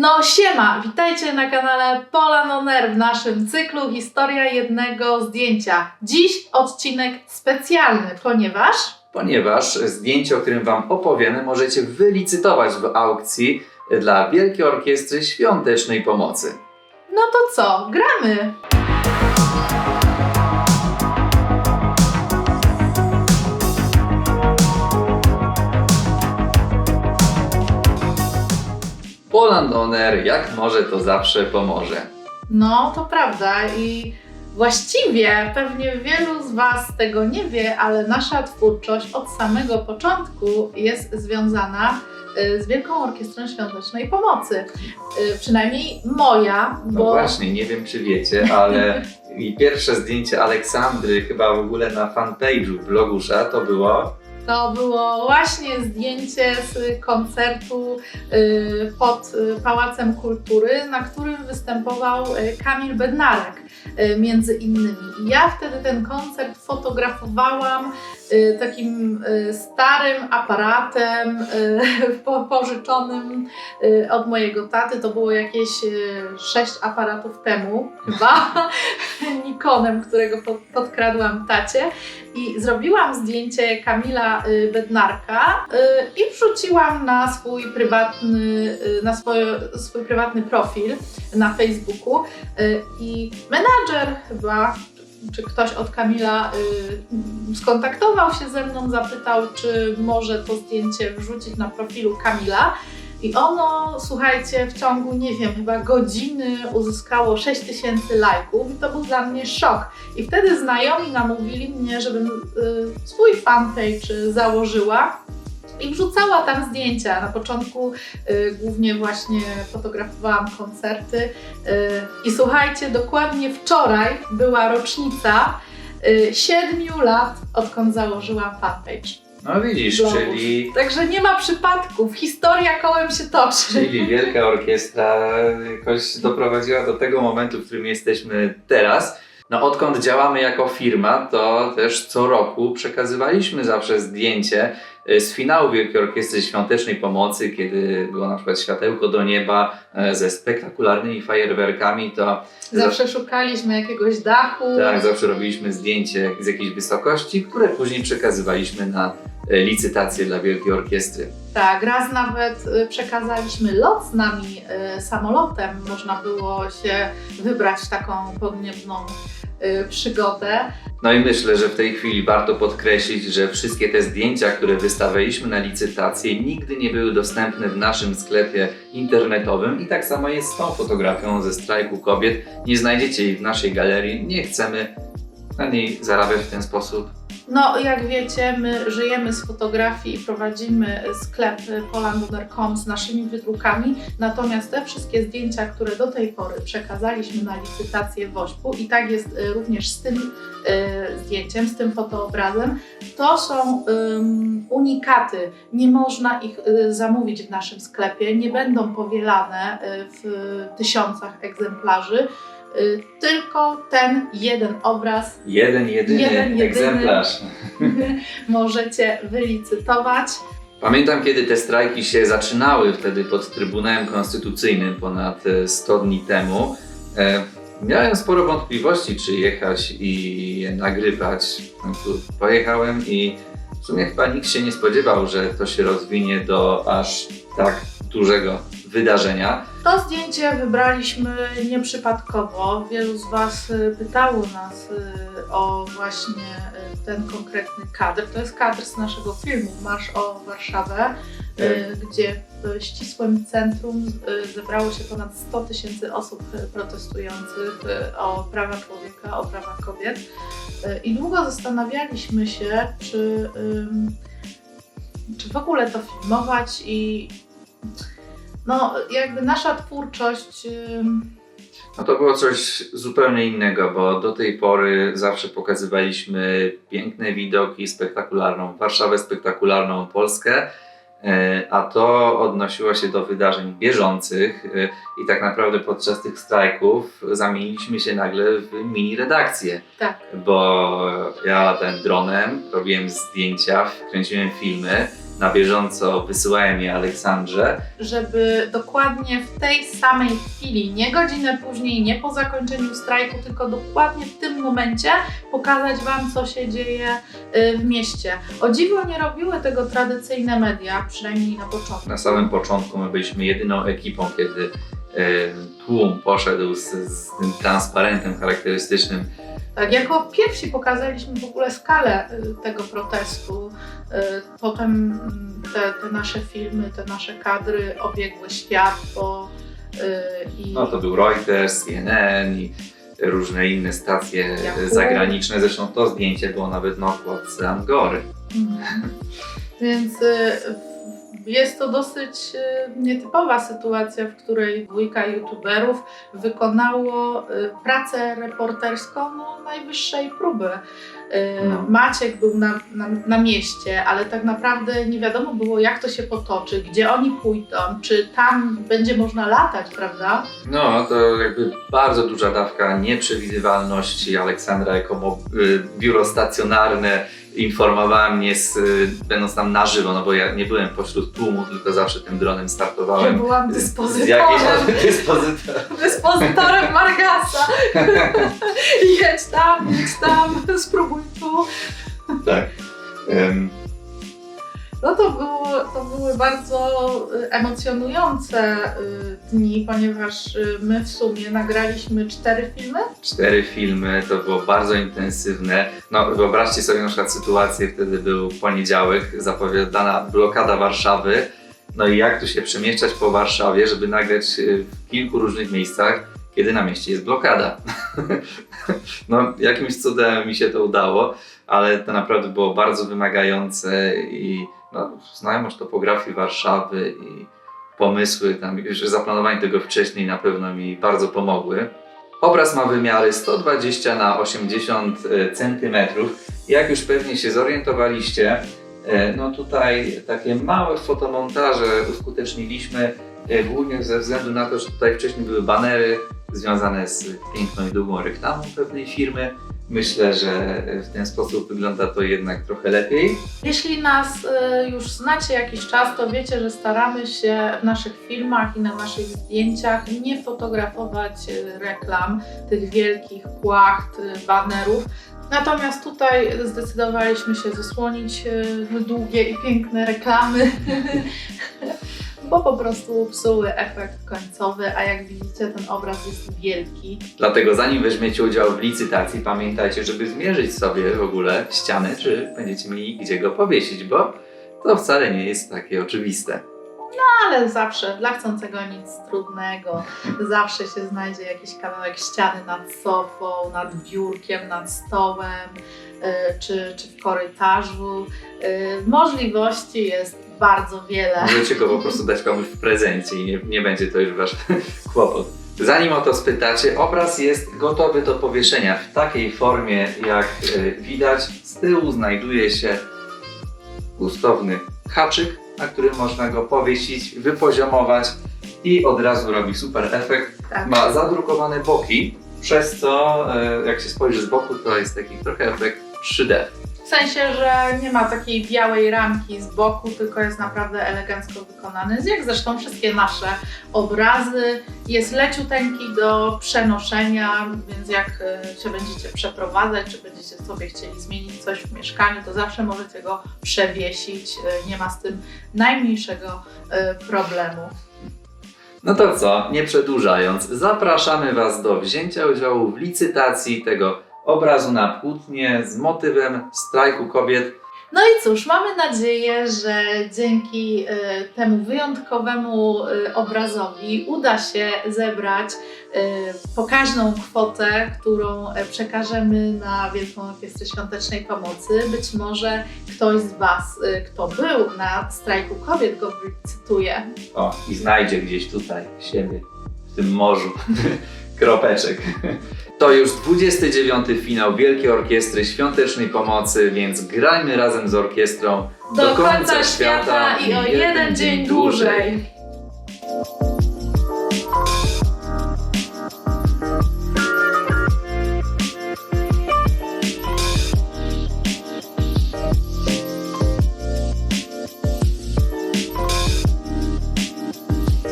No siema, witajcie na kanale Polan On Air w naszym cyklu Historia jednego zdjęcia. Dziś odcinek specjalny, ponieważ ponieważ zdjęcie, o którym Wam opowiemy, możecie wylicytować w aukcji dla Wielkiej Orkiestry Świątecznej Pomocy. no to co, gramy! Poland Oner, jak może, to zawsze pomoże. No to prawda i właściwie pewnie wielu z Was tego nie wie, ale nasza twórczość od samego początku jest związana y, z Wielką Orkiestrą Świątecznej Pomocy. Y, Przynajmniej moja, No bo właśnie, nie wiem czy wiecie, ale i pierwsze zdjęcie Aleksandry chyba w ogóle na fanpage'u Blogusza to było To było właśnie zdjęcie z koncertu y, pod y, Pałacem Kultury, na którym występował y, Kamil Bednarek między innymi. I ja wtedy ten koncert fotografowałam takim starym aparatem po- pożyczonym od mojego taty. To było jakieś sześć aparatów temu chyba, Nikonem, którego po- podkradłam tacie. I zrobiłam zdjęcie Kamila y, Bednarka y, i wrzuciłam na swój prywatny, y, na swoje, swój prywatny profil na Facebooku. I menadżer chyba, czy ktoś od Kamila y, skontaktował się ze mną, zapytał, czy może to zdjęcie wrzucić na profilu Kamila. I ono, słuchajcie, w ciągu, nie wiem, chyba godziny uzyskało 6000 lajków i to był dla mnie szok. I wtedy znajomi namówili mnie, żebym y, swój fanpage założyła i wrzucała tam zdjęcia. Na początku y, głównie właśnie fotografowałam koncerty. Y, I słuchajcie, dokładnie wczoraj była rocznica y, siedmiu lat, odkąd założyłam fanpage. No widzisz, czyli, Także nie ma przypadków, historia kołem się toczy. czyli Wielka Orkiestra jakoś doprowadziła do tego momentu, w którym jesteśmy teraz. No odkąd działamy jako firma, to też co roku przekazywaliśmy zawsze zdjęcie e, z finału Wielkiej Orkiestry Świątecznej Pomocy, kiedy było na przykład światełko do nieba e, ze spektakularnymi fajerwerkami, to Zawsze szukaliśmy jakiegoś dachu. tak, zawsze robiliśmy zdjęcie z jakiejś wysokości, które później przekazywaliśmy na licytację dla Wielkiej Orkiestry. Tak, raz nawet y, przekazaliśmy lot z nami y, samolotem. Można było się wybrać w taką podniebną przygodę. No i myślę, że w tej chwili warto podkreślić, że wszystkie te zdjęcia, które wystawialiśmy na licytację, nigdy nie były dostępne w naszym sklepie internetowym i tak samo jest z tą fotografią ze strajku kobiet. Nie znajdziecie jej w naszej galerii, nie chcemy na niej zarabiać w ten sposób. No, jak wiecie, my żyjemy z fotografii i prowadzimy sklep polandoner.com z naszymi wydrukami, natomiast te wszystkie zdjęcia, które do tej pory przekazaliśmy na licytację Wośpu i tak jest y, również z tym y, zdjęciem, z tym fotoobrazem, to są ym, unikaty. Nie można ich y, zamówić w naszym sklepie, nie będą powielane y, w tysiącach egzemplarzy. Y, Tylko ten jeden obraz Jeden, jedyny Jeden, jedyny. egzemplarz. możecie wylicytować. Pamiętam, kiedy te strajki się zaczynały, wtedy pod Trybunałem Konstytucyjnym ponad e, 100 dni temu. E, miałem sporo wątpliwości, czy jechać i je nagrywać. Końcu pojechałem i w sumie chyba nikt się nie spodziewał, że to się rozwinie do aż tak dużego wydarzenia. To zdjęcie wybraliśmy nieprzypadkowo. Wielu z Was y, pytało nas y, o właśnie y, ten konkretny kadr. To jest kadr z naszego filmu Marsz o Warszawę, y, gdzie w ścisłym centrum zebrało się ponad 100 tysięcy osób protestujących o prawa człowieka, o prawa kobiet. I długo zastanawialiśmy się, czy, czy w ogóle to filmować i no, jakby nasza twórczość. ym, No to było coś zupełnie innego, bo do tej pory zawsze pokazywaliśmy piękne widoki, spektakularną Warszawę, spektakularną Polskę, e, a to odnosiło się do wydarzeń bieżących e, i tak naprawdę podczas tych strajków zamieniliśmy się nagle w mini redakcję, Tak. bo ja latałem dronem, robiłem zdjęcia, kręciłem filmy na bieżąco wysyłałem je Aleksandrze. żeby dokładnie w tej samej chwili, nie godzinę później, nie po zakończeniu strajku, tylko dokładnie w tym momencie pokazać Wam, co się dzieje y, w mieście. O dziwo nie robiły tego tradycyjne media, przynajmniej na początku. Na samym początku my byliśmy jedyną ekipą, kiedy e, tłum poszedł z, z tym transparentem charakterystycznym. Tak, jako pierwsi pokazaliśmy w ogóle skalę y, tego protestu. Y, Potem te, te nasze filmy, te nasze kadry obiegły świat, bo y, i No to był Reuters, CNN i różne inne stacje Yahoo. zagraniczne. Zresztą to zdjęcie było nawet na okładce Angory. Mhm. Więc jest to dosyć y, nietypowa sytuacja, w której dwójka youtuberów wykonało y, pracę reporterską no, najwyższej próby. Y, No. Maciek był na, na, na mieście, ale tak naprawdę nie wiadomo było, jak to się potoczy, gdzie oni pójdą, czy tam będzie można latać, prawda? No, to jakby bardzo duża dawka nieprzewidywalności. Aleksandra jako biuro stacjonarne informowała mnie, z, y, będąc tam na żywo, no bo ja nie byłem pośród tłumu, tylko zawsze tym dronem Ja startowałem. byłam Z dyspozytorem. dyspozytorem. dyspozytorem Margasa. jedź tam, jedź tam, spróbuj tu. Tak. Em, No to, było, to były bardzo y, emocjonujące y, dni, ponieważ y, my w sumie nagraliśmy cztery filmy. cztery filmy, to było bardzo intensywne. No wyobraźcie sobie na przykład sytuację, wtedy był poniedziałek, zapowiadana blokada Warszawy. No i jak tu się przemieszczać po Warszawie, żeby nagrać w kilku różnych miejscach, kiedy na mieście jest blokada. no jakimś cudem mi się to udało, ale to naprawdę było bardzo wymagające i no, znajomość topografii Warszawy i pomysły, tam już zaplanowanie tego wcześniej na pewno mi bardzo pomogły. Obraz ma wymiary 120 na 80 cm. Jak już pewnie się zorientowaliście, e, no tutaj takie małe fotomontaże uskuteczniliśmy e, głównie ze względu na to, że tutaj wcześniej były banery związane z piękną i długą reklamą pewnej firmy. Myślę, że w ten sposób wygląda to jednak trochę lepiej. Jeśli nas y, już znacie jakiś czas, to wiecie, że staramy się w naszych filmach i na naszych zdjęciach nie fotografować y, reklam, tych wielkich płacht, y, banerów. Natomiast tutaj zdecydowaliśmy się zasłonić y, długie i piękne reklamy, bo po prostu psuły efekt końcowy, a jak widzicie ten obraz jest wielki. Dlatego zanim weźmiecie udział w licytacji, pamiętajcie, żeby zmierzyć sobie w ogóle ścianę, czy będziecie mieli gdzie go powiesić, bo to wcale nie jest takie oczywiste. Ale zawsze dla chcącego nic trudnego, zawsze się znajdzie jakiś kawałek ściany nad sofą, nad biurkiem, nad stołem y, czy, czy w korytarzu. Y, Możliwości jest bardzo wiele. Możecie go po prostu dać komuś w prezencie i nie, nie będzie to już wasz kłopot. Zanim o to spytacie, obraz jest gotowy do powieszenia w takiej formie, jak y, widać. Z tyłu znajduje się gustowny haczyk, na którym można go powiesić, wypoziomować i od razu robi super efekt. Tak. Ma zadrukowane boki, przez co e, jak się spojrzy z boku, to jest taki trochę efekt 3D. W sensie, że nie ma takiej białej ramki z boku, tylko jest naprawdę elegancko wykonany, jak zresztą wszystkie nasze obrazy. Jest leciuteńki do przenoszenia, więc jak y, się będziecie przeprowadzać, czy będziecie sobie chcieli zmienić coś w mieszkaniu, to zawsze możecie go przewiesić. Y, Nie ma z tym najmniejszego y, problemu. No to co, nie przedłużając, zapraszamy Was do wzięcia udziału w licytacji tego obrazu na płótnie z motywem strajku kobiet. No i cóż, mamy nadzieję, że dzięki y, temu wyjątkowemu y, obrazowi uda się zebrać y, pokaźną kwotę, którą y, przekażemy na Wielką Orkiestrę Świątecznej Pomocy. Być może ktoś z Was, kto był na strajku kobiet, go wylicytuje. O, i znajdzie gdzieś tutaj siebie, w tym morzu, kropeczek. To już 29. finał Wielkiej Orkiestry Świątecznej Pomocy, więc grajmy razem z orkiestrą Do, końca świata i o jeden dzień dłużej.